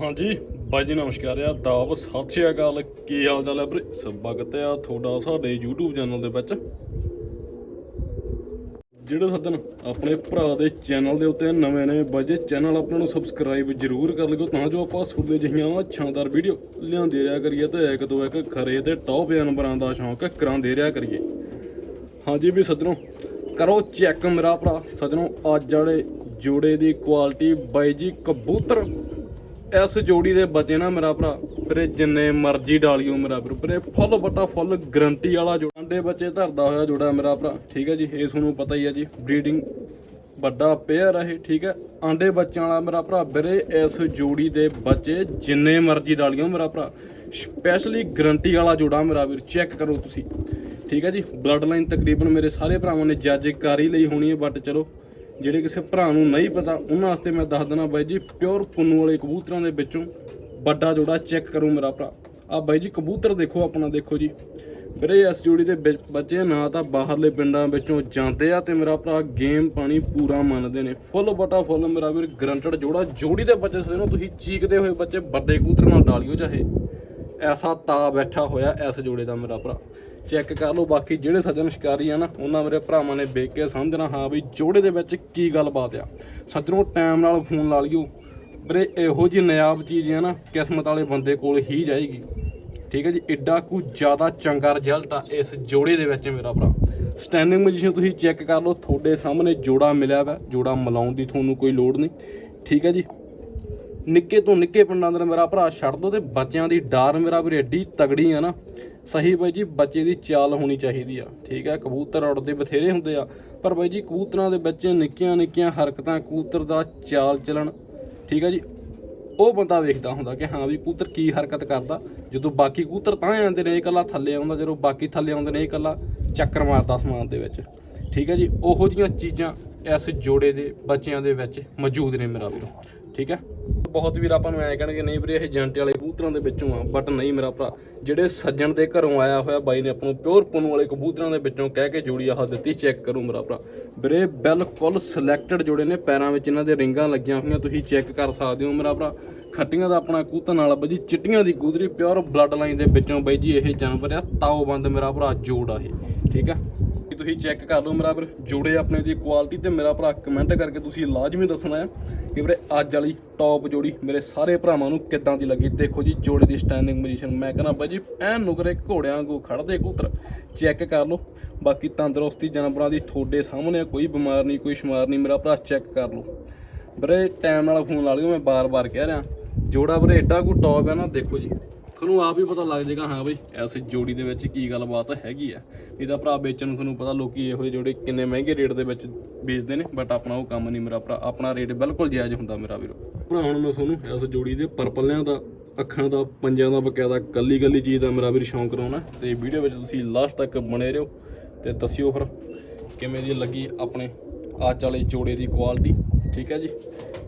ਹਾਂਜੀ, ਬਾਈ ਜੀ ਨਮਸਕਾਰ ਆ ਦਾਬ ਸਤਿ ਸ਼੍ਰੀ ਅਕਾਲ। ਕੀ ਹਾਲ ਚਾਲ ਹੈ ਵੀਰੇ? ਸਵਾਗਤ ਆ ਤੁਹਾਡਾ ਸਾਡੇ YouTube ਚੈਨਲ ਦੇ ਵਿੱਚ। ਜਿਹੜੇ ਸੱਜਣ ਆਪਣੇ ਭਰਾ ਦੇ ਚੈਨਲ ਦੇ ਉੱਤੇ ਨਵੇਂ ਨੇ, ਬਾਈ ਜੀ ਚੈਨਲ ਆਪਣਾ ਨੂੰ ਸਬਸਕ੍ਰਾਈਬ ਜਰੂਰ ਕਰ ਲਿਓ, ਤਾਂ ਜੋ ਆਪਾਂ ਸੁਣਦੇ ਜਿਹੀਆਂ ਸ਼ਾਨਦਾਰ ਵੀਡੀਓ ਲਿਆਉਂਦੇ ਰਿਹਾ ਕਰੀਏ ਤੇ ਇੱਕ ਤੋਂ ਇੱਕ ਖਰੇ ਤੇ ਟੌਪ ਨੰਬਰਾਂ ਦਾ ਸ਼ੌਂਕ ਕਰਾਉਂਦੇ ਰਿਹਾ ਕਰੀਏ। ਹਾਂਜੀ ਵੀ ਸੱਜਣੋ, ਕਰੋ ਚੈੱਕ ਮੇਰਾ ਭਰਾ। ਸੱਜਣੋ, ਅੱਜ ਵਾਲੇ ਜੋੜੇ ਦੀ ਕੁਆਲਿਟੀ ਬਾਈ ਜੀ ਕਬੂਤਰ ਇਸ ਜੋੜੀ ਦੇ ਬਚੇ ਨਾ ਮੇਰਾ ਭਰਾ, ਵੀਰੇ ਜਿੰਨੇ ਮਰਜ਼ੀ ਡਾਲਿਓ ਮੇਰਾ ਵੀਰ, ਵੀਰੇ ਫੁੱਲ ਬੱਟਾ ਫੁੱਲ ਗਰੰਟੀ ਵਾਲਾ ਜੋੜਾ। ਅੰਡੇ ਬੱਚੇ ਧਰਦਾ ਹੋਇਆ ਜੋੜਾ ਮੇਰਾ ਭਰਾ, ਠੀਕ ਹੈ ਜੀ, ਇਹ ਤੁਹਾਨੂੰ ਪਤਾ ਹੀ ਹੈ ਜੀ ਬਰੀਡਿੰਗ ਵੱਡਾ ਪੇਅਰ ਹੈ ਇਹ, ਠੀਕ ਹੈ। ਆਂਡੇ ਬੱਚਿਆਂ ਵਾਲਾ ਮੇਰਾ ਭਰਾ, ਵੀਰੇ ਇਸ ਜੋੜੀ ਦੇ ਬੱਚੇ ਜਿੰਨੇ ਮਰਜ਼ੀ ਡਾਲਿਓ ਮੇਰਾ ਭਰਾ ਸਪੈਸ਼ਲੀ ਗਰੰਟੀ ਵਾਲਾ ਜੋੜਾ ਮੇਰਾ ਵੀਰ ਚੈੱਕ ਕਰੋ ਤੁਸੀਂ, ਠੀਕ ਹੈ ਜੀ। ਬਲੱਡ ਲਾਈਨ ਤਕਰੀਬਨ ਮੇਰੇ ਸਾਰੇ ਭਰਾਵਾਂ ਨੇ ਜੱਜ ਕਰ ਹੀ ਲਈ ਹੋਣੀ ਹੈ ਬਟ ਚਲੋ ਜਿਹੜੇ ਕਿਸੇ ਭਰਾ ਨੂੰ ਨਹੀਂ ਪਤਾ, ਉਹਨਾਂ ਵਾਸਤੇ ਮੈਂ ਦੱਸ ਦੇਣਾ ਬਾਈ ਜੀ ਪਿਓਰ ਪੁੰਨੂ ਵਾਲੇ ਕਬੂਤਰਾਂ ਦੇ ਵਿੱਚੋਂ ਵੱਡਾ ਜੋੜਾ ਚੈੱਕ ਕਰੋ ਮੇਰਾ ਭਰਾ। ਆ ਬਾਈ ਜੀ, ਕਬੂਤਰ ਦੇਖੋ ਆਪਣਾ, ਦੇਖੋ ਜੀ। ਵੀਰੇ, ਇਸ ਜੋੜੀ ਦੇ ਵਿੱਚ ਬੱਚੇ ਨਾ ਤਾਂ ਬਾਹਰਲੇ ਪਿੰਡਾਂ ਵਿੱਚੋਂ ਜਾਂਦੇ ਆ ਤੇ ਮੇਰਾ ਭਰਾ ਗੇਮ ਪਾਣੀ ਪੂਰਾ ਮੰਨਦੇ ਨੇ। ਫੁੱਲ ਬਟਾ ਫੁੱਲ ਮੇਰਾ ਵੀਰ ਗਰੰਟਡ ਜੋੜਾ। ਜੋੜੀ ਦੇ ਬੱਚੇ ਸਦੇ ਨੂੰ ਤੁਸੀਂ ਚੀਕਦੇ ਹੋਏ ਬੱਚੇ ਵੱਡੇ ਕਬੂਤਰ ਨਾਲ ਡਾਲਿਓ ਚਾਹੇ। ਐਸਾ ਤਾ ਬੈਠਾ ਹੋਇਆ ਇਸ ਜੋੜੇ ਦਾ ਮੇਰਾ ਭਰਾ। ਚੈੱਕ ਕਰ ਲਓ, ਬਾਕੀ ਜਿਹੜੇ ਸੱਜਣ ਸ਼ਿਕਾਰੀ ਆ ਨਾ, ਉਹਨਾਂ ਮੇਰੇ ਭਰਾਵਾਂ ਨੇ ਵੇਖ ਕੇ ਸਮਝਣਾ ਹਾਂ ਵੀ ਜੋੜੇ ਦੇ ਵਿੱਚ ਕੀ ਗੱਲਬਾਤ ਆ। ਸੱਜਣੋਂ ਟਾਈਮ ਨਾਲ ਫੋਨ ਲਾ ਲਿਓ। ਵੀਰੇ, ਇਹੋ ਜੀ ਨਿਆਬ ਚੀਜ਼ ਆ ਨਾ, ਕਿਸਮਤ ਵਾਲੇ ਬੰਦੇ ਕੋਲ ਹੀ ਜਾਏਗੀ। ਠੀਕ ਹੈ ਜੀ ਐਡਾ ਕੁ ਜ਼ਿਆਦਾ ਚੰਗਾ ਰਿਜ਼ਲਟ ਆ ਇਸ ਜੋੜੇ ਦੇ ਵਿੱਚ ਮੇਰਾ ਭਰਾ। ਸਟੈਂਡਿੰਗ ਪੋਜੀਸ਼ਨ ਤੁਸੀਂ ਚੈੱਕ ਕਰ ਲਓ, ਤੁਹਾਡੇ ਸਾਹਮਣੇ ਜੋੜਾ ਮਿਲਿਆ ਵਾ, ਜੋੜਾ ਮਿਲਾਉਣ ਦੀ ਤੁਹਾਨੂੰ ਕੋਈ ਲੋੜ ਨਹੀਂ। ਠੀਕ ਹੈ ਜੀ। ਨਿੱਕੇ ਤੋਂ ਨਿੱਕੇ ਪਿੰਡਾਂ ਦਾ ਮੇਰਾ ਭਰਾ, ਛੱਡ ਦੋ ਤੇ ਬੱਚਿਆਂ ਦੀ ਡਾਰ ਮੇਰਾ ਵੀਰੇ ਐਡੀ ਤਗੜੀ ਆ ਨਾ। ਸਹੀ ਬਾਈ ਜੀ, ਬੱਚੇ ਦੀ ਚਾਲ ਹੋਣੀ ਚਾਹੀਦੀ ਆ। ਠੀਕ ਹੈ ਕਬੂਤਰ ਉੜਦੇ ਬਥੇਰੇ ਹੁੰਦੇ ਆ। ਪਰ ਬਾਈ ਜੀ, ਕਬੂਤਰਾਂ ਦੇ ਬੱਚੇ ਨਿੱਕੀਆਂ ਨਿੱਕੀਆਂ ਹਰਕਤਾਂ, ਕਬੂਤਰ ਦਾ ਚਾਲ ਚੱਲਣ। ਠੀਕ ਹੈ ਜੀ, ਉਹ ਬੰਦਾ ਵੇਖਦਾ ਹੁੰਦਾ ਕਿ ਹਾਂ ਵੀ ਕਬੂਤਰ ਕੀ ਹਰਕਤ ਕਰਦਾ। ਜਦੋਂ ਬਾਕੀ ਕਬੂਤਰ ਤਾਂ ਆਉਂਦੇ ਨੇ ਇਹ ਇਕੱਲਾ ਥੱਲੇ ਆਉਂਦਾ, ਜਦੋਂ ਬਾਕੀ ਥੱਲੇ ਆਉਂਦੇ ਨੇ ਇਕੱਲਾ ਚੱਕਰ ਮਾਰਦਾ ਸਮਾਨ ਦੇ ਵਿੱਚ। ਠੀਕ ਹੈ ਜੀ, ਉਹੋ ਜੀਆਂ ਚੀਜ਼ਾਂ ਇਸ ਜੋੜੇ ਦੇ ਬੱਚਿਆਂ ਦੇ ਵਿੱਚ ਮੌਜੂਦ ਨੇ ਮੇਰਾ ਵੀਰੋ। ਠੀਕ ਹੈ? ਬਹੁਤ ਵੀਰ ਆਪਾਂ ਨੂੰ ਐ ਕਹਿਣਗੇ, ਨਹੀਂ ਵੀਰੇ, ਇਹ ਜੰਟੇ ਵਾਲੇ ਕਬੂਤਰਾਂ ਦੇ ਵਿੱਚੋਂ ਆ। ਬਟ ਨਹੀਂ ਮੇਰਾ ਭਰਾ, ਜਿਹੜੇ ਸੱਜਣ ਦੇ ਘਰੋਂ ਆਇਆ ਹੋਇਆ ਬਾਈ ਨੇ ਆਪਾਂ ਨੂੰ ਪਿਓਰ ਪੁੰਨ ਵਾਲੇ ਕਬੂਤਰਾਂ ਦੇ ਵਿੱਚੋਂ ਕਹਿ ਕੇ ਜੋੜੀ ਆਹ ਦਿੱਤੀ ਚੈੱਕ ਕਰੋ ਮੇਰਾ ਭਰਾ। ਵੀਰੇ, ਬਿਲਕੁਲ ਸਿਲੈਕਟਡ ਜੋੜੇ ਨੇ, ਪੈਰਾਂ ਵਿੱਚ ਇਹਨਾਂ ਦੇ ਰਿੰਗਾਂ ਲੱਗੀਆਂ ਹੋਈਆਂ, ਤੁਸੀਂ ਚੈੱਕ ਕਰ ਸਕਦੇ ਹੋ ਮੇਰਾ ਭਰਾ। ਖੱਟੀਆਂ ਦਾ ਆਪਣਾ ਕੂਤਨ ਵਾਲਾ ਬਾਈ ਜੀ, ਚਿੱਟੀਆਂ ਦੀ ਕੂਦਰੀ ਪਿਓਰ ਬਲੱਡ ਲਾਈਨ ਦੇ ਵਿੱਚੋਂ ਬਾਈ ਜੀ, ਇਹ ਜਾਨਵਰ ਆ, ਤਾਓ ਬੰਦ ਮੇਰਾ ਭਰਾ, ਜੋੜ ਆ ਇਹ, ਠੀਕ ਆ ਤੁਸੀਂ ਚੈੱਕ ਕਰ ਲਓ ਮੇਰਾ ਵੀਰ ਜੋੜੇ ਆਪਣੇ ਦੀ ਕੁਆਲਿਟੀ ਤੇ ਮੇਰਾ ਭਰਾ ਕਮੈਂਟ ਕਰਕੇ ਤੁਸੀਂ ਲਾਜ਼ਮੀ ਦੱਸਣਾ ਹੈ। ਕਿ ਵੀਰੇ ਅੱਜ ਵਾਲੀ ਟੌਪ ਜੋੜੀ ਮੇਰੇ ਸਾਰੇ ਭਰਾਵਾਂ ਨੂੰ ਕਿੱਦਾਂ ਦੀ ਲੱਗੀ? ਦੇਖੋ ਜੀ ਜੋੜੇ ਦੀ ਸਟੈਂਡਿੰਗ ਪੋਜੀਸ਼ਨ ਮੈਂ ਕਹਿੰਦਾ ਬਾਈ ਜੀ ਐਨ ਨੁਕਰੇ ਘੋੜਿਆਂ ਵਾਂਗੂ ਖੜਦੇ ਕਬੂਤਰ। ਚੈੱਕ ਕਰ ਲਓ। ਬਾਕੀ ਤੰਦਰੁਸਤੀ ਜਾਨਵਰਾਂ ਦੀ ਤੁਹਾਡੇ ਸਾਹਮਣੇ ਆ, ਕੋਈ ਬਿਮਾਰ ਨਹੀਂ ਕੋਈ ਸ਼ਮਾਰ ਨਹੀਂ ਮੇਰਾ ਭਰਾ ਚੈੱਕ ਕਰ ਲਓ। ਵੀਰੇ ਟਾਈਮ ਨਾਲ ਫੋਨ ਲਾ ਲਿਓ ਮੈਂ ਬਾਰ-ਬਾਰ ਕਹਿ ਰਿਹਾ। ਜੋੜਾ ਵੀਰੇ ਐਡਾ ਕੋ ਟੌਪ ਹੈ ਨਾ ਦੇਖੋ ਜੀ। ਤੁਹਾਨੂੰ ਆਪ ਹੀ ਪਤਾ ਲੱਗ ਜਾਏਗਾ, ਹਾਂ ਬਈ ਐਸ ਜੋੜੀ ਦੇ ਵਿੱਚ ਕੀ ਗੱਲਬਾਤ ਹੈਗੀ ਆ। ਨਹੀਂ ਤਾਂ ਭਰਾ ਵੇਚਣ ਨੂੰ ਤੁਹਾਨੂੰ ਪਤਾ, ਲੋਕੀ ਇਹੋ ਜਿਹੇ ਜੋੜੇ ਕਿੰਨੇ ਮਹਿੰਗੇ ਰੇਟ ਦੇ ਵਿੱਚ ਵੇਚਦੇ ਨੇ ਬਟ ਆਪਣਾ ਉਹ ਕੰਮ ਨਹੀਂ ਮੇਰਾ ਭਰਾ, ਆਪਣਾ ਰੇਟ ਬਿਲਕੁਲ ਜਾਇਜ਼ ਹੁੰਦਾ ਮੇਰਾ ਵੀਰੋ। ਭਰਾ, ਹੁਣ ਮੈਂ ਤੁਹਾਨੂੰ ਇਸ ਜੋੜੀ ਦੇ ਪਰਪਲਿਆਂ ਦਾ, ਅੱਖਾਂ ਦਾ, ਪੰਜਾਂ ਦਾ, ਬਕਾਇਦਾ ਕੱਲੀ ਕੱਲੀ ਚੀਜ਼ ਦਾ ਮੇਰਾ ਵੀਰ ਸ਼ੌਂਕ ਕਰਾਉਣਾ। ਤੇ ਵੀਡੀਓ ਵਿੱਚ ਤੁਸੀਂ ਲਾਸਟ ਤੱਕ ਬਣੇ ਰਹੋ ਤੇ ਦੱਸਿਓ ਫਿਰ, ਕਿਵੇਂ ਦੀ ਲੱਗੀ ਆਪਣੇ ਅੱਜ ਵਾਲੇ ਜੋੜੇ ਦੀ ਕੁਆਲਿਟੀ ਠੀਕ ਹੈ ਜੀ?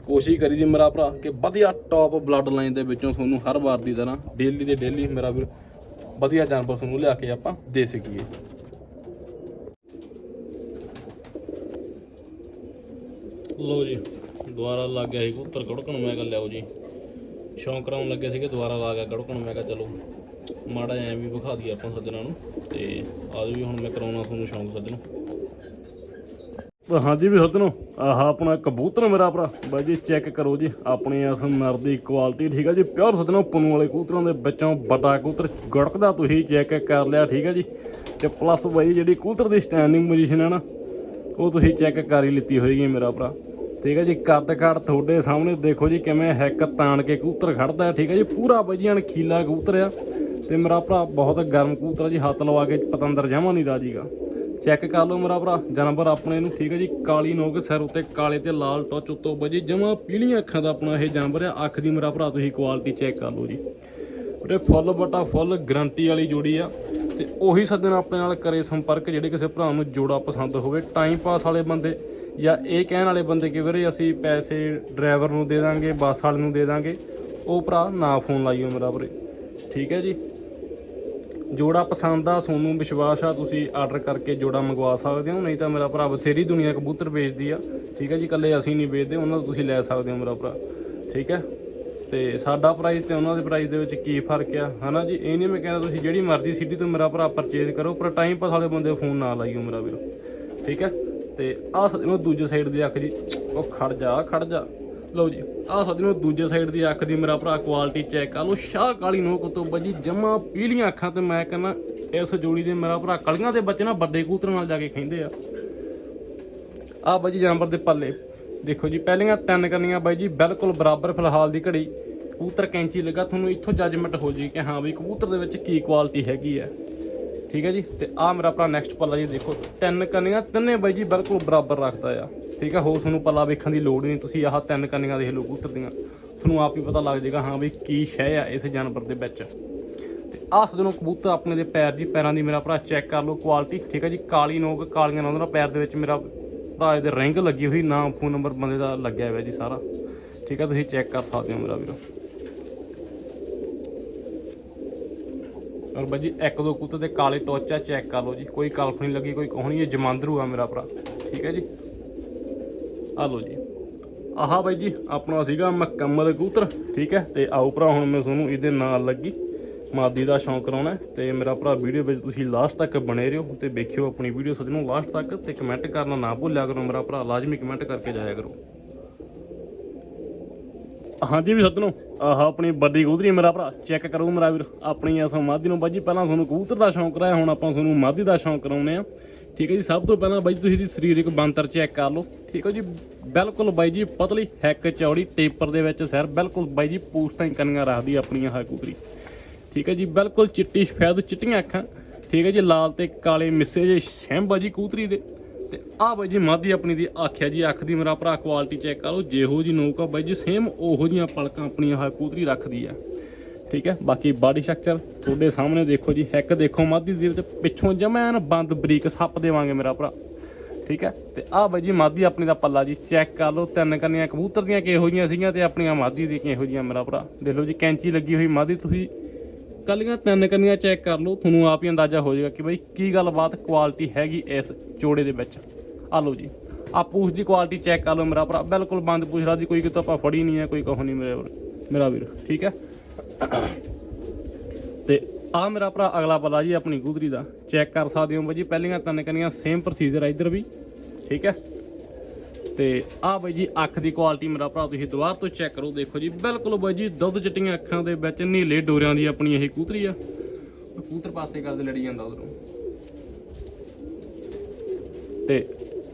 ਕੋਸ਼ਿਸ਼ ਕਰੀ ਜੀ ਮੇਰਾ ਭਰਾ ਕਿ ਵਧੀਆ ਟੌਪ ਬਲੱਡ ਲਾਈਨ ਦੇ ਵਿੱਚੋਂ ਤੁਹਾਨੂੰ ਹਰ ਵਾਰ ਦੀ ਤਰ੍ਹਾਂ ਡੇਲੀ ਦੇ ਡੇਲੀ ਮੇਰਾ ਵੀਰ ਵਧੀਆ ਜਾਨਵਰ ਤੁਹਾਨੂੰ ਲਿਆ ਕੇ ਆਪਾਂ ਦੇ ਸਕੀਏ। ਲਓ ਜੀ, ਦੁਬਾਰਾ ਲੱਗ ਗਿਆ ਸੀ ਕਬੂਤਰ ਕੜਕਣ, ਮੈਂ ਕਿਹਾ ਲਿਆਓ ਜੀ। ਸ਼ੌਂਕ ਕਰਾਉਣ ਲੱਗੇ ਸੀਗੇ, ਦੁਬਾਰਾ ਲਾ ਗਿਆ ਕੜਕਣ, ਮੈਂ ਕਿਹਾ ਚਲੋ ਮਾੜਾ ਐਂ ਵੀ ਵਿਖਾ ਦਈਏ ਆਪਾਂ ਸੱਜਣਾ ਨੂੰ। ਤੇ ਆਜ ਵੀ ਹੁਣ ਮੈਂ ਕਰਾਉਣਾ ਤੁਹਾਨੂੰ ਸ਼ੌਂਕ ਸੱਜਣੋ। ਹਾਂਜੀ ਵੀ ਸੱਜਣੋ, ਆਹ ਆਪਣਾ ਕਬੂਤਰ ਮੇਰਾ ਭਰਾ। ਬਾਈ ਜੀ ਚੈੱਕ ਕਰੋ ਜੀ, ਆਪਣੀ ਇਸ ਨਰ ਦੀ ਕੁਆਲਿਟੀ ਠੀਕ ਆ ਜੀ। ਪਿਓਰ ਸੱਜਣੋ, ਪੁੰਨੂ ਵਾਲੇ ਕਬੂਤਰਾਂ ਦੇ ਵਿੱਚੋਂ ਵੱਡਾ ਕਬੂਤਰ ਗੜਕਦਾ, ਤੁਸੀਂ ਚੈੱਕ ਕਰ ਲਿਆ, ਠੀਕ ਹੈ ਜੀ। ਤੇ ਪਲੱਸ ਬਾਈ ਜਿਹੜੀ ਕਬੂਤਰ ਦੀ ਸਟੈਂਡਿੰਗ ਪੋਜੀਸ਼ਨ ਹੈ ਨਾ, ਉਹ ਤੁਸੀਂ ਚੈੱਕ ਕਰ ਹੀ ਲਿੱਤੀ ਹੋਏਗੀ ਮੇਰਾ ਭਰਾ। ਠੀਕ ਹੈ ਜੀ, ਕੱਦ ਕਾਠ ਤੁਹਾਡੇ ਸਾਹਮਣੇ, ਦੇਖੋ ਜੀ ਕਿਵੇਂ ਹੈਕ ਤਾਣ ਕੇ ਕਬੂਤਰ ਖੜਦਾ ਠੀਕ ਹੈ ਜੀ। ਪੂਰਾ ਵਜੀਆਂ ਖੀਲਾ ਕਬੂਤਰ ਆ। ਤੇ ਮੇਰਾ ਭਰਾ, ਬਹੁਤ ਗਰਮ ਕਬੂਤਰ ਜੀ, ਹੱਥ ਲਵਾ ਕੇ ਪਤੰਦਰ ਜਮਾ ਨਹੀਂ ਰਾਜੀਗਾ ਚੈੱਕ ਕਰ ਲਓ ਮੇਰਾ ਭਰਾ, ਜਾਨਵਰ ਆਪਣੇ ਨੂੰ, ਠੀਕ ਹੈ ਜੀ? ਕਾਲੀ ਨੋਕ ਸਿਰ ਉੱਤੇ, ਕਾਲੇ ਤੇ ਲਾਲ ਟੋਚ ਉੱਤੋਂ ਵਜੀ, ਜਮਾ ਪੀਲੀਆਂ ਅੱਖਾਂ ਦਾ ਆਪਣਾ ਇਹ ਜਾਨਵਰ ਆ। ਅੱਖ ਦੀ ਮੇਰਾ ਭਰਾ, ਤੁਸੀਂ ਕੁਆਲਿਟੀ ਚੈੱਕ ਕਰ ਲਓ ਜੀ। ਉਹਦੇ ਫੁੱਲ ਬਟਾ ਫੁੱਲ, ਗਰੰਟੀ ਵਾਲੀ ਜੋੜੀ ਆ। ਤੇ ਉਹੀ ਸੱਜਣ ਆਪਣੇ ਨਾਲ ਕਰੇ ਸੰਪਰਕ, ਜਿਹੜੇ ਕਿਸੇ ਭਰਾ ਨੂੰ ਜੋੜਾ ਪਸੰਦ ਹੋਵੇ। ਟਾਈਮ ਪਾਸ ਵਾਲੇ ਬੰਦੇ ਜਾਂ ਇਹ ਕਹਿਣ ਵਾਲੇ ਬੰਦੇ ਕਿ ਵੀਰੇ ਅਸੀਂ ਪੈਸੇ ਡਰਾਈਵਰ ਨੂੰ ਦੇ ਦਾਂਗੇ, ਬੱਸ ਵਾਲੇ ਨੂੰ ਦੇ ਦਾਂਗੇ, ਉਹ ਭਰਾ ਨਾ ਫੋਨ ਲਾਈਓ ਮੇਰਾ ਵੀਰੇ। ਠੀਕ ਹੈ ਜੀ? ਜੋੜਾ ਪਸੰਦ ਆ ਤੁਹਾਨੂੰ ਵਿਸ਼ਵਾਸ ਆ, ਤੁਸੀਂ ਆਰਡਰ ਕਰਕੇ ਜੋੜਾ ਮੰਗਵਾ ਸਕਦੇ ਹੋ, ਨਹੀਂ ਤਾਂ ਮੇਰਾ ਭਰਾ ਬਥੇਰੀ ਦੁਨੀਆ ਕਬੂਤਰ ਵੇਚਦੀ ਆ। ਠੀਕ ਹੈ ਜੀ, ਇਕੱਲੇ ਅਸੀਂ ਨਹੀਂ ਵੇਚਦੇ, ਉਹਨਾਂ ਤੋਂ ਤੁਸੀਂ ਲੈ ਸਕਦੇ ਹੋ ਮੇਰਾ ਭਰਾ। ਠੀਕ ਹੈ ਤੇ ਸਾਡਾ ਪ੍ਰਾਈਸ ਤੇ ਉਹਨਾਂ ਦੇ ਪ੍ਰਾਈਸ ਦੇ ਵਿੱਚ ਕੀ ਫ਼ਰਕ ਆ? ਹਨਾ ਜੀ, ਇਹ ਨਹੀਂ ਮੈਂ ਕਹਿੰਦਾ ਤੁਸੀਂ ਜਿਹੜੀ ਮਰਜ਼ੀ ਸਿਟੀ ਤੋਂ ਮੇਰਾ ਭਰਾ ਪਰਚੇਜ਼ ਕਰੋ, ਪਰ ਟਾਈਮ ਪਾਸ ਵਾਲੇ ਬੰਦੇ ਫੋਨ ਨਾ ਲਾਈਓ ਮੇਰਾ ਵੀਰ। ਠੀਕ ਹੈ ਤੇ ਆਹ ਸੱਜਣੋ ਦੂਜੇ ਸਾਈਡ ਦੀ ਅੱਖ ਜੀ, ਉਹ ਖੜ ਜਾ ਖੜ ਜਾ। ਲਓ ਜੀ, ਆਹ ਸੱਜਣੋ ਦੂਜੇ ਸਾਈਡ ਦੀ ਅੱਖ ਦੀ ਮੇਰਾ ਭਰਾ ਕੁਆਲਿਟੀ ਚੈੱਕ ਕਰ ਲਓ। ਸ਼ਾਹ ਕਾਲੀ ਨੋਕ ਤੋਂ ਬੱਜੀ ਜਮਾ ਪੀਲੀਆਂ ਅੱਖਾਂ ਤੇ ਮੈਂ ਕਹਿੰਦਾ, ਇਸ ਜੋੜੀ ਦੇ ਮੇਰਾ ਭਰਾ ਕਲੀਆਂ ਦੇ ਬੱਚੇ ਨਾ ਵੱਡੇ ਕੂਤਰ ਨਾਲ ਜਾ ਕੇ ਖੈਂਦੇ ਆ। ਆ ਬਾਈ ਜੀ ਜਾਨਵਰ ਦੇ ਪੱਲੇ। ਦੇਖੋ ਜੀ, ਪਹਿਲੀਆਂ ਤਿੰਨ ਕਰਨੀਆਂ ਬਾਈ ਜੀ ਬਿਲਕੁਲ ਬਰਾਬਰ ਫਿਲਹਾਲ ਦੀ ਘੜੀ। ਕਬੂਤਰ ਕੈਂਚੀ ਲੱਗਾ, ਤੁਹਾਨੂੰ ਇੱਥੋਂ ਜੱਜਮੈਂਟ ਹੋ ਜੀ ਕਿ ਹਾਂ ਵੀ ਕਬੂਤਰ ਦੇ ਵਿੱਚ ਕੀ ਕੁਆਲਿਟੀ ਹੈਗੀ ਹੈ ਠੀਕ ਹੈ ਜੀ? ਤੇ ਆ ਮੇਰਾ ਭਰਾ ਨੈਕਸਟ ਪੱਲਾ ਜੀ ਦੇਖੋ, ਤਿੰਨ ਕਰਨੀਆਂ, ਤਿੰਨੇ ਬਾਈ ਜੀ ਬਿਲਕੁਲ ਬਰਾਬਰ ਰੱਖਦਾ ਆ। ਠੀਕ ਹੈ ਹੋਰ ਤੁਹਾਨੂੰ ਪੱਲਾ ਵੇਖਣ ਦੀ ਲੋੜ ਨਹੀਂ, ਤੁਸੀਂ ਆਹ ਤਿੰਨ ਕੰਨੀਆਂ ਦੇਖ ਲਓ ਕਬੂਤਰ ਦੀਆਂ। ਤੁਹਾਨੂੰ ਆਪ ਹੀ ਪਤਾ ਲੱਗ ਜਾਏਗਾ, ਹਾਂ ਵੀ ਕੀ ਸ਼ੈ ਆ ਇਸ ਜਾਨਵਰ ਦੇ ਵਿੱਚ। ਤੇ ਆਹ ਸਜਣੋ ਕਬੂਤਰ ਆਪਣੇ ਦੇ ਪੈਰ ਜੀ, ਪੈਰਾਂ ਦੀ ਮੇਰਾ ਭਰਾ ਚੈੱਕ ਕਰ ਲਓ ਕੁਆਲਿਟੀ ਠੀਕ ਹੈ ਜੀ, ਕਾਲੀ ਨੋਕ, ਕਾਲੀਆਂ ਨੋਕ ਨਾਲ ਪੈਰ ਦੇ ਵਿੱਚ ਮੇਰਾ ਭਰਾ ਦੇ ਰਿੰਗ ਲੱਗੀ ਹੋਈ, ਨਾਮ ਫੋਨ ਨੰਬਰ ਬੰਦੇ ਦਾ ਲੱਗਿਆ ਹੋਇਆ ਜੀ ਸਾਰਾ। ਠੀਕ ਹੈ ਤੁਸੀਂ ਚੈੱਕ ਕਰ ਸਕਦੇ ਹੋ ਮੇਰਾ ਵੀਰੋ। ਔਰ ਬਾਜੀ, ਇੱਕ ਦੋ ਕਬੂਤਰ ਦੇ ਕਾਲੇ ਟੋਚਾ ਚੈੱਕ ਕਰ ਲਓ ਜੀ, ਕੋਈ ਕਲਫ ਨਹੀਂ ਲੱਗੀ, ਕੋਈ ਕੋਹ ਨਹੀਂ, ਇਹ ਜਮਾਂਦਰੂ ਆ ਮੇਰਾ ਭਰਾ। ਠੀਕ ਹੈ ਜੀ। ਆ ਲਓ ਜੀ। ਆਹਾ ਬਾਈ ਜੀ, ਆਪਣਾ ਸੀਗਾ ਮੁਕੰਮਲ ਕਬੂਤਰ, ਠੀਕ ਹੈ? ਤੇ ਆਓ ਭਰਾ, ਹੁਣ ਮੈਂ ਤੁਹਾਨੂੰ ਇਹਦੇ ਨਾਲ ਲੱਗੀ। ਮਾਦੀ ਦਾ ਸ਼ੌਂਕ ਕਰਾਉਣਾ ਹੈ ਤੇ ਮੇਰਾ ਭਰਾ ਵੀਡੀਓ ਵਿੱਚ ਤੁਸੀਂ ਲਾਸਟ ਤੱਕ ਬਣੇ ਰਹੋ ਤੇ ਵੇਖਿਓ ਆਪਣੀ ਵੀਡੀਓ ਸੱਜਣੋ ਲਾਸਟ ਤੱਕ ਤੇ ਕਮੈਂਟ ਕਰਨਾ ਨਾ ਭੁੱਲਿਆ ਕਰੋ ਮੇਰਾ ਭਰਾ, ਲਾਜ਼ਮੀ ਕਮੈਂਟ ਕਰਕੇ ਜਾਇਆ ਕਰੋ। ਹਾਂਜੀ ਵੀ ਸੱਜਣੋ, ਆਹ ਆਪਣੀ ਵੱਡੀ ਕਬੂਤਰੀ ਮੇਰਾ ਭਰਾ ਚੈੱਕ ਕਰੋ ਮੇਰਾ ਵੀਰ, ਆਪਣੀ ਇਸ ਮਾਦੀ ਨੂੰ ਬਾਜੀ ਪਹਿਲਾਂ ਤੁਹਾਨੂੰ ਕਬੂਤਰ ਦਾ ਸ਼ੌਂਕ ਕਰਾਇਆ, ਹੁਣ ਆਪਾਂ ਤੁਹਾਨੂੰ ਮਾਦੀ ਦਾ ਸ਼ੌਂਕ ਕਰਾਉਨੇ ਆ ਠੀਕ ਹੈ ਜੀ, ਸਭ ਤੋਂ ਪਹਿਲਾਂ ਬਾਈ ਤੁਸੀਂ ਦੀ ਸਰੀਰਕ ਬਣਤਰ ਚੈੱਕ ਕਰ ਲਓ। ਠੀਕ ਹੈ ਜੀ, ਬਿਲਕੁਲ ਬਾਈ ਜੀ ਪਤਲੀ ਹੈਕ ਚੌੜੀ ਟੇਪਰ ਦੇ ਵਿੱਚ ਸਿਰ, ਬਿਲਕੁਲ ਬਾਈ ਜੀ ਪੂਛਤਾਂ ਹੀ ਕੰਨੀਆਂ ਰੱਖਦੀ ਆਪਣੀ ਆਹ ਕਬੂਤਰੀ ਠੀਕ ਹੈ ਜੀ, ਬਿਲਕੁਲ ਚਿੱਟੀ ਸਫੈਦ ਚਿੱਟੀਆਂ ਅੱਖਾਂ। ਠੀਕ ਹੈ ਜੀ, ਲਾਲ ਤੇ ਕਾਲੇ ਮਿੱਸੇ ਜੇ ਸ਼ੈਮ ਬਾਜੀ ਕੂਤਰੀ ਦੇ। ਤੇ ਆਹ ਬਾਈ ਜੀ ਮਾਦੀ ਆਪਣੀ ਦੀ ਆਖਿਆ ਜੀ, ਅੱਖ ਦੀ ਮੇਰਾ ਭਰਾ ਕੁਆਲਿਟੀ ਚੈੱਕ ਕਰੋ ਜਿਹੋ ਜੀ ਨੋਕ ਆ ਬਾਈ ਜੀ ਸੇਮ ਉਹੋ ਜੀਆਂ ਪਲਕਾਂ ਆਪਣੀਆਂ ਆਹ ਕਬੂਤਰੀ ਰੱਖਦੀ ਆ। ਠੀਕ ਹੈ? ਬਾਕੀ ਬਾਡੀ ਸਟਰਕਚਰ ਤੁਹਾਡੇ ਸਾਹਮਣੇ ਦੇਖੋ ਜੀ। ਹੈਕ ਦੇਖੋ ਮਾਦੀ ਦੇ ਵਿੱਚ ਪਿੱਛੋਂ ਜਮੈਨ ਬੰਦ ਬਰੀਕ ਸੱਪ ਦੇਵਾਂਗੇ ਮੇਰਾ ਭਰਾ। ਠੀਕ ਹੈ? ਤੇ ਆਹ ਬਾਈ ਜੀ ਮਾਦੀ ਆਪਣੀ ਦਾ ਪੱਲਾ ਜੀ। ਚੈੱਕ ਕਰ ਲਓ, ਤਿੰਨ ਕੰਨੀਆਂ ਕਬੂਤਰ ਦੀਆਂ ਕਿਹੋ ਜੀਆਂ ਸੀਗੀਆਂ ਤੇ ਆਪਣੀਆਂ ਮਾਦੀ ਦੀਆਂ ਕਿਹੋ ਜੀਆਂ ਮੇਰਾ ਭਰਾ। ਦੇਖ ਲਓ ਜੀ, ਕੈਂਚੀ ਲੱਗੀ ਹੋਈ ਮਾਦੀ। ਤੁਸੀਂ ਕੱਲੀਆਂ ਤਿੰਨ ਕੰਨੀਆਂ ਚੈੱਕ ਕਰ ਲਓ, ਤੁਹਾਨੂੰ ਆਪ ਹੀ ਅੰਦਾਜ਼ਾ ਹੋ ਜਾਏਗਾ ਕਿ ਬਾਈ ਕੀ ਗੱਲਬਾਤ ਕੁਆਲਿਟੀ ਹੈਗੀ ਇਸ ਜੋੜੇ ਦੇ ਵਿੱਚ। ਆ ਲਓ ਜੀ ਆ ਪੂਛ ਦੀ ਕੁਆਲਿਟੀ ਚੈੱਕ ਕਰ ਲਓ ਮੇਰਾ ਭਰਾ। ਬਿਲਕੁਲ ਬੰਦ ਪੂਛ ਰਾਦੀ ਕੋਈ ਕਿਤੋਂ ਆਪਾਂ ਫੜੀ ਨਹੀਂ ਹੈ, ਕੋਈ ਕਹੋ ਨਹੀਂ ਮੇਰੇ ਮੇਰਾ ਵੀਰ। ਠੀਕ ਹੈ? ਤੇ ਆ ਮੇਰਾ ਭਰਾ ਅਗਲਾ ਪਤਾ ਜੀ ਆਪਣੀ ਕੂਦਰੀ ਦਾ। ਚੈੱਕ ਕਰ ਸਕਦੇ ਹੋ ਬਾਈ ਜੀ ਪਹਿਲੀਆਂ ਤਿੰਨ ਕੰਨੀਆਂ ਸੇਮ ਪ੍ਰੋਸੀਜਰ ਹੈ ਇੱਧਰ ਵੀ, ਠੀਕ ਹੈ? ਤੇ ਆ ਬਾਈ ਜੀ ਅੱਖ ਦੀ ਕੁਆਲਿਟੀ ਮੇਰਾ ਭਰਾ ਤੁਸੀਂ ਦੁਬਾਰਾ ਤੋਂ ਚੈੱਕ ਕਰੋ, ਦੇਖੋ ਜੀ, ਬਿਲਕੁਲ ਬਾਈ ਜੀ ਦੁੱਧ ਚਿੱਟੀਆਂ ਅੱਖਾਂ ਦੇ ਵਿੱਚ, ਨੀਲੇ ਡੋਰਿਆਂ ਦੀ ਆਪਣੀ ਇਹ ਕੂਤਰੀ ਆ। ਕੂਤਰ ਪਾਸੇ ਕਰਦੇ ਲੜੀ ਜਾਂਦਾ ਉਧਰੋਂ। ਤੇ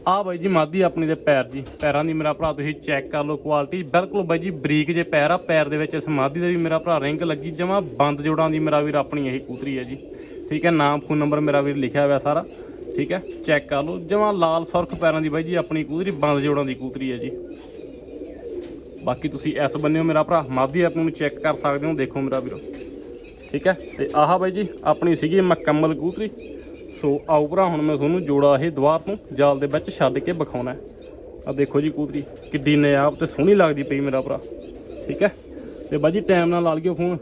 ਆ ਬਾਈ ਜੀ ਮਾਦੀ ਆਪਣੀ ਦੇ ਪੈਰ ਜੀ। ਪੈਰਾਂ ਦੀ ਮੇਰਾ ਭਰਾ ਤੁਸੀਂ ਚੈੱਕ ਕਰ ਲਓ ਕੁਆਲਿਟੀ ਬਿਲਕੁਲ ਬਾਈ ਜੀ ਬਰੀਕ ਜੇ ਪੈਰ ਆ, ਪੈਰ ਦੇ ਵਿੱਚ ਇਸ ਮਾਦੀ ਦੇ ਵੀ ਮੇਰਾ ਭਰਾ ਰਿੰਗ ਲੱਗੀ ਜਮਾ, ਬੰਦ ਜੋੜਾਂ ਦੀ ਮੇਰਾ ਵੀਰ ਆਪਣੀ ਇਹੀ ਕੂਤਰੀ ਹੈ ਜੀ। ਠੀਕ ਹੈ, ਨਾਮ ਫੋਨ ਨੰਬਰ ਮੇਰਾ ਵੀਰ ਲਿਖਿਆ ਹੋਇਆ ਸਾਰਾ। ਠੀਕ ਹੈ ਚੈੱਕ ਕਰ ਲਓ। ਜਮਾ ਲਾਲ ਸੁਰਖ ਪੈਰਾਂ ਦੀ ਬਾਈ ਜੀ ਆਪਣੀ ਕੂਤਰੀ, ਬੰਦ ਜੋੜਾਂ ਦੀ ਕੂਤਰੀ ਹੈ ਜੀ। ਬਾਕੀ ਤੁਸੀਂ ਇਸ ਬੰਨਿਓ ਮੇਰਾ ਭਰਾ, ਮਾਦੀ ਆਪ ਨੂੰ ਚੈੱਕ ਕਰ ਸਕਦੇ ਹੋ, ਦੇਖੋ ਮੇਰਾ ਵੀਰੋ। ਠੀਕ ਹੈ, ਤੇ ਆਹ ਬਾਈ ਜੀ ਆਪਣੀ ਸੀਗੀ ਮੁਕੰਮਲ ਕਬੂਤਰੀ ਸੋ ਆਓ ਭਰਾ, ਹੁਣ ਮੈਂ ਤੁਹਾਨੂੰ ਜੋੜਾ ਇਹ ਦੁਆਰ ਤੋਂ ਜਾਲ ਦੇ ਵਿੱਚ ਛੱਡ ਕੇ ਵਿਖਾਉਣਾ ਆ ਦੇਖੋ ਜੀ ਕਬੂਤਰੀ ਕਿੱਡੀ ਨਿਆਬ ਤੇ ਸੋਹਣੀ ਲੱਗਦੀ ਪਈ ਮੇਰਾ ਭਰਾ। ਠੀਕ ਹੈ? ਤੇ ਬਾਜ਼ੀ ਟਾਈਮ ਨਾਲ ਲਾ ਲਈਓ ਫੋਨ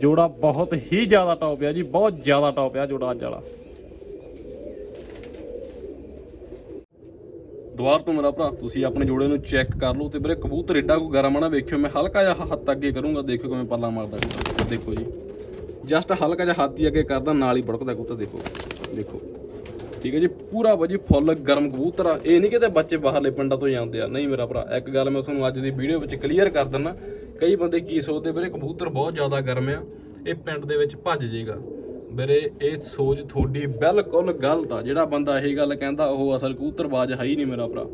ਜੋੜਾ ਬਹੁਤ ਹੀ ਜ਼ਿਆਦਾ ਟੌਪ ਆ ਜੀ, ਬਹੁਤ ਜ਼ਿਆਦਾ ਟੌਪ ਆ ਜੋੜਾ ਅੱਜ ਵਾਲਾ। ਦੁਆਰ ਤੋਂ ਮੇਰਾ ਭਰਾ, ਤੁਸੀਂ ਆਪਣੇ ਜੋੜੇ ਨੂੰ ਚੈੱਕ ਕਰ ਲਓ ਤੇ ਵੀਰੇ ਕਬੂਤਰ ਏਡਾ ਕੋ ਗਰਮ ਆ ਨਾ, ਵੇਖਿਓ, ਮੈਂ ਹਲਕਾ ਜਿਹਾ ਹੱਥ ਅੱਗੇ ਕਰੂੰਗਾ, ਦੇਖਿਓ ਕਿਵੇਂ ਪੱਲਾ ਮਾਰਦਾ ਕਬੂਤਰ। ਦੇਖੋ ਜੀ ਜਸਟ ਹਲਕਾ ਜਿਹਾ ਹੱਥ ਹੀ ਅੱਗੇ ਕਰਦਾ, ਨਾਲ ਹੀ ਬੜਕਦਾ ਕੁੱਤਾ ਦੇਖੋ। ਦੇਖੋ। ਠੀਕ ਹੈ ਜੀ, ਪੂਰਾ ਵਜੀ ਫੁੱਲ ਗਰਮ ਕਬੂਤਰ ਆ। ਇਹ ਨਹੀਂ ਕਿਤੇ ਬੱਚੇ ਬਾਹਰਲੇ ਪਿੰਡਾਂ ਤੋਂ ਜਾਂਦੇ ਆ। ਨਹੀਂ ਮੇਰਾ ਭਰਾ, ਇੱਕ ਗੱਲ ਮੈਂ ਤੁਹਾਨੂੰ ਅੱਜ ਦੀ ਵੀਡੀਓ ਵਿੱਚ ਕਲੀਅਰ ਕਰ ਦਿੰਦਾ। ਕਈ ਬੰਦੇ ਕੀ ਸੋਚਦੇ, ਵੀਰੇ ਕਬੂਤਰ ਬਹੁਤ ਜ਼ਿਆਦਾ ਗਰਮ ਆ। ਇਹ ਪਿੰਡ ਦੇ ਵਿੱਚ ਭੱਜ ਜਾਏਗਾ ਵੀਰੇ, ਇਹ ਸੋਚ ਤੁਹਾਡੀ ਬਿਲਕੁਲ ਗਲਤ ਆ। ਜਿਹੜਾ ਬੰਦਾ ਇਹ ਗੱਲ ਕਹਿੰਦਾ, ਉਹ ਅਸਲ ਕਬੂਤਰਬਾਜ਼ ਹੈ ਹੀ ਨਹੀਂ ਮੇਰਾ ਭਰਾ।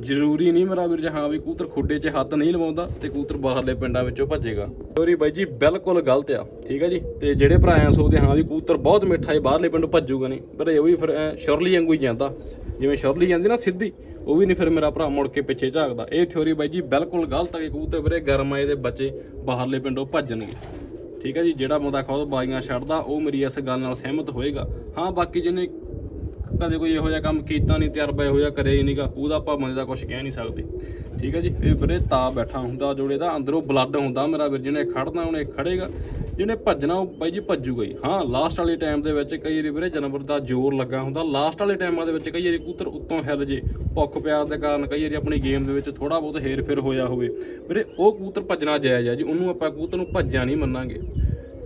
ਜ਼ਰੂਰੀ ਨਹੀਂ ਮੇਰਾ ਵੀਰ ਜੀ, ਹਾਂ ਵੀ ਕੂਤਰ ਖੁੱਡੇ 'ਚ ਹੱਥ ਨਹੀਂ ਲਵਾਉਂਦਾ ਤੇ ਕੂਤਰ ਬਾਹਰਲੇ ਪਿੰਡਾਂ ਵਿੱਚੋਂ ਭੱਜੇਗਾ। ਸੋਰੀ ਬਾਈ ਜੀ, ਬਿਲਕੁਲ ਗਲਤ ਆ, ਠੀਕ ਹੈ ਜੀ? ਤੇ ਜਿਹੜੇ ਭਰਾ ਐਂ ਸੋਚਦੇ ਹਾਂ ਵੀ ਕੂਤਰ ਬਹੁਤ ਮਿੱਠਾ ਹੈ ਬਾਹਰਲੇ ਪਿੰਡੋਂ ਭੱਜੂਗਾ ਨਹੀਂ, ਪਰ ਇਹ ਵੀ ਫਿਰ ਐਂ ਸ਼ੁਰਲੀ ਵਾਂਗੂ ਹੀ ਜਾਂਦਾ। ਜਿਵੇਂ ਸ਼ੁਰਲੀ ਜਾਂਦੀ ਨਾ ਸਿੱਧੀ, ਉਹ ਵੀ ਨਹੀਂ ਫਿਰ ਮੇਰਾ ਭਰਾ ਮੁੜ ਕੇ ਪਿੱਛੇ ਝਾਕਦਾ। ਇਹ ਥਿਉਰੀ ਬਾਈ ਜੀ ਬਿਲਕੁਲ ਗਲਤ ਆ ਕਿ ਕੂਤਰ ਵੀਰੇ ਗਰਮ ਆਏ ਦੇ ਬੱਚੇ ਬਾਹਰਲੇ ਪਿੰਡੋਂ ਭੱਜਣਗੇ। ਠੀਕ ਹੈ ਜੀ, ਜਿਹੜਾ ਬੰਦਾ ਖੁਦ ਬਾਜ਼ੀਆਂ ਛੱਡਦਾ, ਉਹ ਮੇਰੀ ਇਸ ਗੱਲ ਨਾਲ ਸਹਿਮਤ ਹੋਏਗਾ। ਹਾਂ, ਬਾਕੀ ਜਿਹਨੇ ਕਦੇ ਕੋਈ ਇਹੋ ਜਿਹਾ ਕੰਮ ਕੀਤਾ ਨਹੀਂ ਤਜਰਬਾ ਇਹੋ ਜਿਹਾ ਕਰਿਆ ਹੀ ਨਹੀਂਗਾ ਉਹਦਾ ਆਪਾਂ ਬੰਦੇ ਦਾ ਕੁਝ ਕਹਿ ਨਹੀਂ ਸਕਦੇ। ਠੀਕ ਹੈ ਜੀ? ਇਹ ਵੀਰੇ ਤਾ ਬੈਠਾ ਹੁੰਦਾ ਜੋੜੇ ਦਾ, ਅੰਦਰੋਂ ਬਲੱਡ ਹੁੰਦਾ ਮੇਰਾ ਵੀਰ, ਜਿਹਨੇ ਖੜਨਾ ਉਹਨੇ ਖੜੇਗਾ, ਜਿਹਨੇ ਭੱਜਣਾ ਉਹ ਬਾਈ ਜੀ ਭੱਜੂਗਾ ਹੀ। ਹਾਂ ਲਾਸਟ ਵਾਲੇ ਟਾਈਮ ਦੇ ਵਿੱਚ ਕਈ ਵਾਰੀ ਵੀਰੇ ਜਾਨਵਰ ਦਾ ਜ਼ੋਰ ਲੱਗਾ ਹੁੰਦਾ ਲਾਸਟ ਵਾਲੇ ਟਾਈਮਾਂ ਦੇ ਵਿੱਚ ਕਈ ਵਾਰੀ ਕੂਤਰ ਉੱਤੋਂ ਹਿੱਲ ਜੇ, ਭੁੱਖ ਪਿਆਸ ਦੇ ਕਾਰਨ ਕਈ ਵਾਰੀ ਆਪਣੀ ਗੇਮ ਦੇ ਵਿੱਚ ਥੋੜਾ ਬਹੁਤ ਹੇਰ ਫੇਰ ਹੋਇਆ ਹੋਵੇ। ਵੀਰੇ ਉਹ ਕੂਤਰ ਭੱਜਣਾ ਜਾਇਜ਼ ਹੈ ਜੀ, ਉਹਨੂੰ ਆਪਾਂ ਕੂਤਰ ਨੂੰ ਭੱਜਿਆ ਨਹੀਂ ਮੰਨਾਂਗੇ।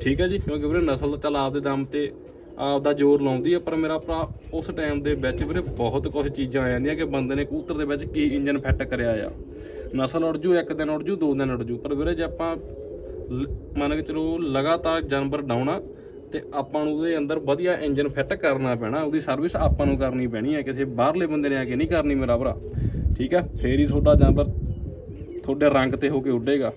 ਠੀਕ ਹੈ ਜੀ? ਕਿਉਂਕਿ ਵੀਰੇ ਨਸਲ ਚੱਲ ਆਪਦੇ ਦਮ ਤੇ ਆਪਦਾ ਜ਼ੋਰ ਲਾਉਂਦੀ ਹੈ ਪਰ ਮੇਰਾ ਭਰਾ ਉਸ ਟਾਈਮ ਦੇ ਵਿੱਚ ਵੀਰੇ ਬਹੁਤ ਕੁਝ ਚੀਜ਼ਾਂ ਆ ਜਾਂਦੀਆਂ ਕਿ ਬੰਦੇ ਨੇ ਕਬੂਤਰ ਦੇ ਵਿੱਚ ਕੀ ਇੰਜਨ ਫਿੱਟ ਕਰਿਆ ਆ। ਨਸਲ ਉੜ ਜੂ, ਇੱਕ ਦਿਨ ਉੜ ਜੂ, ਦੋ ਦਿਨ ਉੜ ਜੂ, ਪਰ ਵੀਰੇ ਜੇ ਆਪਾਂ ਮੰਨ ਕੇ ਚਲੋ ਲਗਾਤਾਰ ਜਾਨਵਰ ਡਾਉਣਾ ਤੇ ਆਪਾਂ ਨੂੰ ਉਹਦੇ ਅੰਦਰ ਵਧੀਆ ਇੰਜਨ ਫਿੱਟ ਕਰਨਾ ਪੈਣਾ, ਉਹਦੀ ਸਰਵਿਸ ਆਪਾਂ ਨੂੰ ਕਰਨੀ ਪੈਣੀ ਹੈ ਕਿਸੇ ਬਾਹਰਲੇ ਬੰਦੇ ਨੇ ਆ ਕੇ ਨਹੀਂ ਕਰਨੀ ਮੇਰਾ ਭਰਾ। ਠੀਕ ਹੈ ਫੇਰ ਹੀ ਤੁਹਾਡਾ ਜਾਨਵਰ ਤੁਹਾਡੇ ਰੰਗ ਤੇ ਹੋ ਕੇ ਉੱਡੇਗਾ।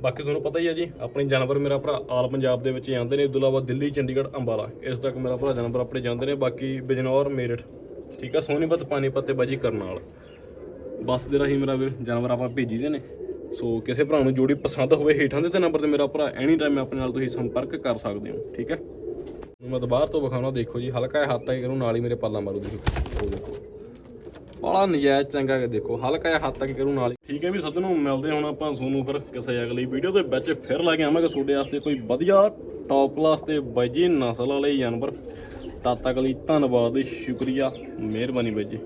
ਬਾਕੀ ਤੁਹਾਨੂੰ ਪਤਾ ਹੀ ਹੈ ਜੀ, ਆਪਣੇ ਜਾਨਵਰ ਮੇਰਾ ਭਰਾ ਆਲ ਪੰਜਾਬ ਦੇ ਵਿੱਚ ਜਾਂਦੇ ਨੇ, ਇਸ ਤੋਂ ਇਲਾਵਾ ਦਿੱਲੀ, ਚੰਡੀਗੜ੍ਹ, ਅੰਬਾਲਾ, ਇਸ ਤੱਕ ਮੇਰਾ ਭਰਾ ਜਾਨਵਰ ਆਪਣੇ ਜਾਂਦੇ ਨੇ, ਬਾਕੀ ਬਿਜਨੌਰ, ਮੇਰਠ, ਠੀਕ ਆ, ਸੋਨੀਪਤ, ਪਾਣੀਪਤ ਤੇ ਬਾਜੀ ਕਰਨਾਲ। ਬੱਸ ਦੇ ਰਾਹੀਂ ਮੇਰਾ ਵੀਰ ਜਾਨਵਰ ਆਪਾਂ ਭੇਜੀ ਦੇ ਨੇ, ਸੋ ਕਿਸੇ ਭਰਾ ਨੂੰ ਜੋੜੀ ਪਸੰਦ ਹੋਵੇ, ਹੇਠਾਂ ਦੇ ਤੇ ਨੰਬਰ ਤੇ ਮੇਰਾ ਭਰਾ ਐਨੀ ਟਾਈਮ ਆਪਣੇ ਨਾਲ ਤੁਸੀਂ ਸੰਪਰਕ ਕਰ ਸਕਦੇ ਹੋ, ਠੀਕ ਹੈ ਮੈਂ ਦੁਬਾਰਾ ਤੋਂ ਵਿਖਾਉਣਾ, ਦੇਖੋ ਜੀ, ਹਲਕਾ ਜਿਹਾ ਹੱਥ ਆ ਕਰੂੰ, ਨਾਲ ਹੀ ਮੇਰੇ ਪਾਲਾ ਮਾਰੂ, ਦੇਖੋ। ਉਹ ਦੇਖੋ। ਬੜਾ ਨਜਾਇਜ਼ ਚੰਗਾ ਕਿ ਦੇਖੋ, ਹਲਕਾ ਜਿਹਾ ਹੱਦ ਤੱਕ ਕਰੂੰ ਨਾਲ ਹੀ। ਠੀਕ ਹੈ ਵੀ ਸੱਜਣੋ ਨੂੰ ਮਿਲਦੇ ਹੁਣ ਆਪਾਂ ਤੁਹਾਨੂੰ ਫਿਰ ਕਿਸੇ ਅਗਲੀ ਵੀਡੀਓ ਦੇ ਵਿੱਚ ਫਿਰ ਲੈ ਕੇ ਆਵਾਂਗੇ। ਤੁਹਾਡੇ ਵਾਸਤੇ ਕੋਈ ਵਧੀਆ ਟੌਪ ਕਲਾਸ ਤੇ ਬਾਈ ਜੀ ਨਸਲ ਵਾਲੇ ਜਾਨਵਰ। ਤਦ ਤੱਕ ਲਈ ਧੰਨਵਾਦ, ਸ਼ੁਕਰੀਆ, ਮਿਹਰਬਾਨੀ ਬਾਈ ਜੀ।